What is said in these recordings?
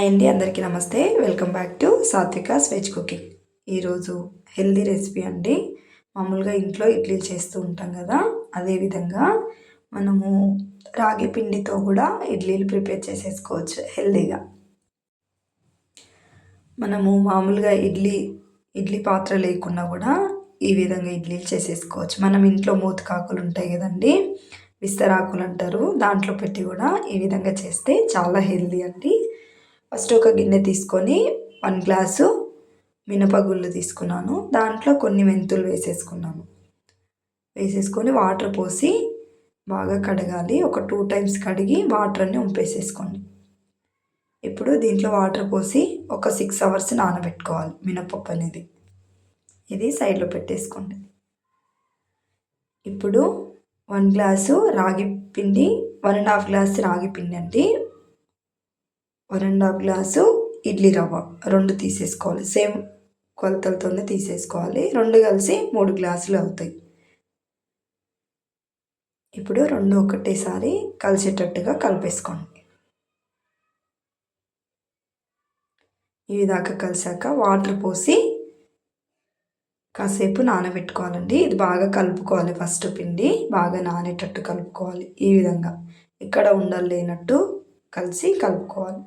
Hi అండి అందరికీ నమస్తే. Welcome back to Satvika veg cooking. ఈరోజు హెల్దీ రెసిపీ అండి. మామూలుగా ఇంట్లో ఇడ్లీలు చేస్తూ ఉంటాం కదా అదేవిధంగా మనము రాగి పిండితో కూడా ఇడ్లీలు ప్రిపేర్ చేసేసుకోవచ్చు హెల్దీగా. మనము మామూలుగా ఇడ్లీ ఇడ్లీ పాత్ర లేకున్నా కూడా ఈ విధంగా ఇడ్లీలు చేసేసుకోవచ్చు. మనం ఇంట్లో మూతకాకులు ఉంటాయి కదండి విస్తరాకులు అంటారు దాంట్లో పెట్టి కూడా ఈ విధంగా చేస్తే చాలా హెల్దీ అండి. ఫస్ట్ ఒక గిన్నె తీసుకొని వన్ గ్లాసు మినపగుళ్ళు తీసుకున్నాను. దాంట్లో కొన్ని మెంతులు వేసేసుకున్నాను. వేసేసుకొని వాటర్ పోసి బాగా కడగాలి. ఒక టూ టైమ్స్ కడిగి వాటర్ అన్ని ఉంపేసేసుకోండి. ఇప్పుడు దీంట్లో వాటర్ పోసి ఒక సిక్స్ అవర్స్ నానబెట్టుకోవాలి మినపప్పు అనేది. ఇది సైడ్లో పెట్టేసుకోండి. ఇప్పుడు వన్ గ్లాసు రాగి పిండి వన్ అండ్ హాఫ్ గ్లాస్ రాగి పిండి అండి. One and half glass idli rava రెండు తీసేసుకోవాలి. సేమ్ కొలతలతోనే తీసేసుకోవాలి. రెండు కలిసి మూడు గ్లాసులు అవుతాయి. ఇప్పుడు రెండు ఒకటేసారి కలిసేటట్టుగా కలిపేసుకోండి. ఇవి దాకా కలిసాక వాటర్ పోసి కాసేపు నానబెట్టుకోవాలండి. ఇది బాగా కలుపుకోవాలి. ఫస్ట్ పిండి బాగా నానేటట్టు కలుపుకోవాలి. ఈ విధంగా ఇక్కడ ఉండలేనట్టు కలిసి కలుపుకోవాలి.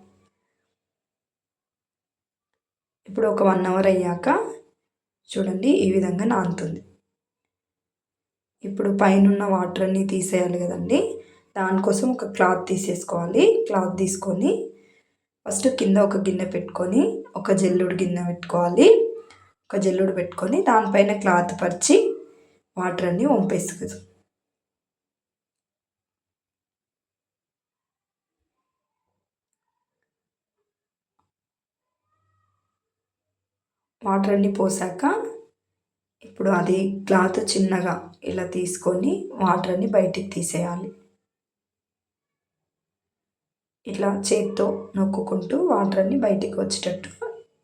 ఇప్పుడు ఒక వన్ అవర్ అయ్యాక చూడండి ఈ విధంగా నానుతుంది. ఇప్పుడు పైన వాటర్ అన్నీ తీసేయాలి కదండి. దానికోసం ఒక క్లాత్ తీసేసుకోవాలి. క్లాత్ తీసుకొని ఫస్ట్ కింద ఒక గిన్నె పెట్టుకొని ఒక జల్లుడు గిన్నె పెట్టుకోవాలి. ఒక జల్లుడు పెట్టుకొని దానిపైన క్లాత్ పరిచి వాటర్ అన్నీ వంపేసుకుంది. వాటర్ అన్నీ పోసాక ఇప్పుడు అది క్లాత్ చిన్నగా ఇలా తీసుకొని వాటర్ అన్ని బయటికి తీసేయాలి. ఇట్లా చేత్తో నొక్కుకుంటూ వాటర్ అన్ని బయటికి వచ్చేటట్టు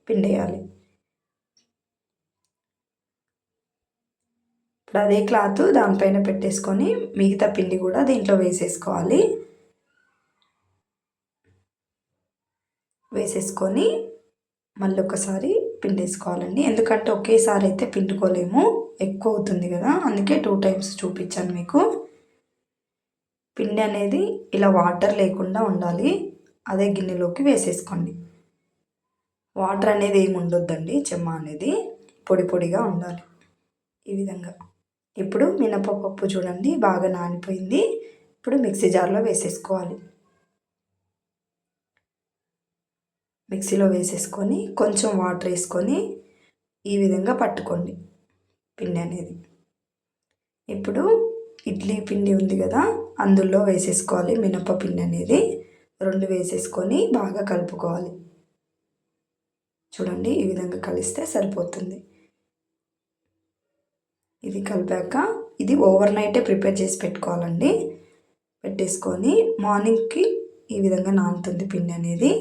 పిండేయాలి. ఇప్పుడు అదే క్లాత్ దానిపైన పెట్టేసుకొని మిగతా పిండి కూడా దీంట్లో వేసేసుకోవాలి. వేసేసుకొని మళ్ళీ ఒకసారి పిండేసుకోవాలండి. ఎందుకంటే ఒకేసారి అయితే పిండుకోలేము. ఎక్కువ అవుతుంది కదా. అందుకే టూ టైమ్స్ చూపించాను మీకు. పిండి అనేది ఇలా వాటర్ లేకుండా ఉండాలి. అదే గిన్నెలోకి వేసేసుకోండి. వాటర్ అనేది ఏమి ఉండొద్దండి. చెమ్మ అనేది పొడి పొడిగా ఉండాలి. ఈ విధంగా. ఇప్పుడు మినపప్పు చూడండి. బాగా నానిపోయింది. ఇప్పుడు మిక్సీ జార్లో వేసేసుకోవాలి. మిక్సీలో వేసేసుకొని కొంచెం వాటర్ వేసుకొని ఈ విధంగా పట్టుకోండి పిండి అనేది. ఇప్పుడు ఇడ్లీ పిండి ఉంది కదా అందులో వేసేసుకోవాలి మినప పిండి అనేది. రెండు వేసేసుకొని బాగా కలుపుకోవాలి. చూడండి ఈ విధంగా కలిస్తే సరిపోతుంది. ఇది కలిపాక ఇది ఓవర్ నైటే ప్రిపేర్ చేసి పెట్టుకోవాలండి. పెట్టేసుకొని మార్నింగ్కి ఈ విధంగా నానుతుంది పిండి అనేది.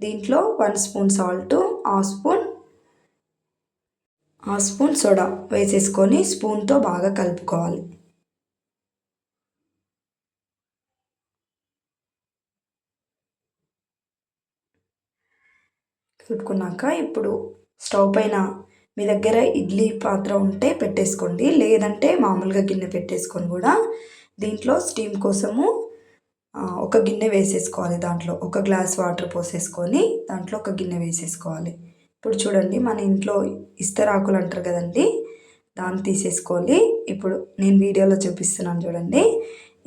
దీంట్లో one spoon salt half spoon half spoon soda వేసేసుకొని స్పూన్తో బాగా కలుపుకోవాలి. కలుపుకున్నాక ఇప్పుడు స్టవ్ పైన మీ దగ్గర ఇడ్లీ పాత్ర ఉంటే పెట్టేసుకోండి. లేదంటే మామూలుగా గిన్నె పెట్టేసుకొని కూడా దీంట్లో స్టీమ్ కోసము ఒక గిన్నె వేసేసుకోవాలి దాంట్లో. ఒక గ్లాస్ వాటర్ పోసేసుకొని దాంట్లో ఒక గిన్నె వేసేసుకోవాలి. ఇప్పుడు చూడండి మన ఇంట్లో ఇస్తరాకులు అంటారు కదండి దాన్ని తీసేసుకోవాలి ఇప్పుడు నేను వీడియోలో చూపిస్తున్నాను చూడండి.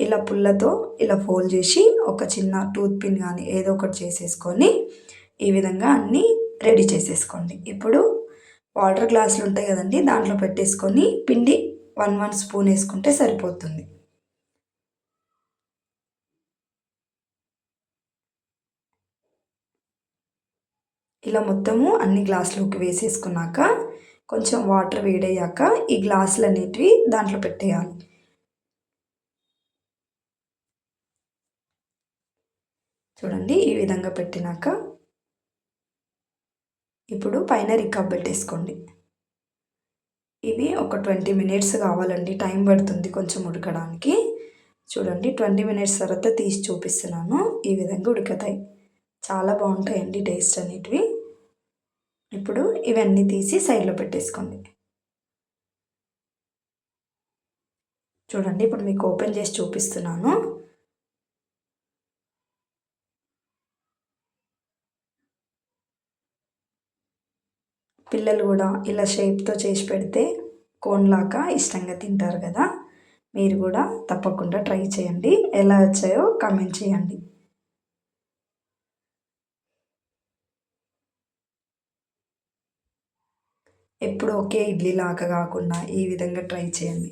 ఇలా పుల్లతో ఇలా ఫోల్డ్ చేసి ఒక చిన్న టూత్ పిన్ కానీ ఏదో ఒకటి చేసేసుకొని ఈ విధంగా అన్నీ రెడీ చేసేసుకోండి. ఇప్పుడు వాటర్ గ్లాసులు ఉంటాయి కదండి దాంట్లో పెట్టేసుకొని పిండి వన్ వన్ స్పూన్ వేసుకుంటే సరిపోతుంది. ఇలా మొత్తము అన్ని గ్లాసులోకి వేసేసుకున్నాక కొంచెం వాటర్ వేడయ్యాక ఈ గ్లాసులు అనేటివి దాంట్లో పెట్టేయాలి. చూడండి ఈ విధంగా పెట్టినాక ఇప్పుడు పైన రికప్ పెట్టేసుకోండి. ఇవి ఒక ట్వంటీ మినిట్స్ కావాలండి టైం పడుతుంది కొంచెం ఉడకడానికి. చూడండి ట్వంటీ మినిట్స్ తర్వాత తీసి చూపిస్తున్నాను ఈ విధంగా ఉడుకుతాయి. చాలా బాగుంటాయండి టేస్ట్ అనేటివి. ఇప్పుడు ఇవన్నీ తీసి సైడ్లో పెట్టేసుకోండి. చూడండి ఇప్పుడు మీకు ఓపెన్ చేసి చూపిస్తున్నాను. పిల్లలు కూడా ఇలా షేప్తో చేసి పెడితే కోన్లాగా ఇష్టంగా తింటారు కదా. మీరు కూడా తప్పకుండా ట్రై చేయండి. ఎలా వచ్చాయో కామెంట్ చేయండి. ఎప్పుడు ఒకే ఇడ్లీ లాగా కాకుండా ఈ విధంగా ట్రై చేయండి.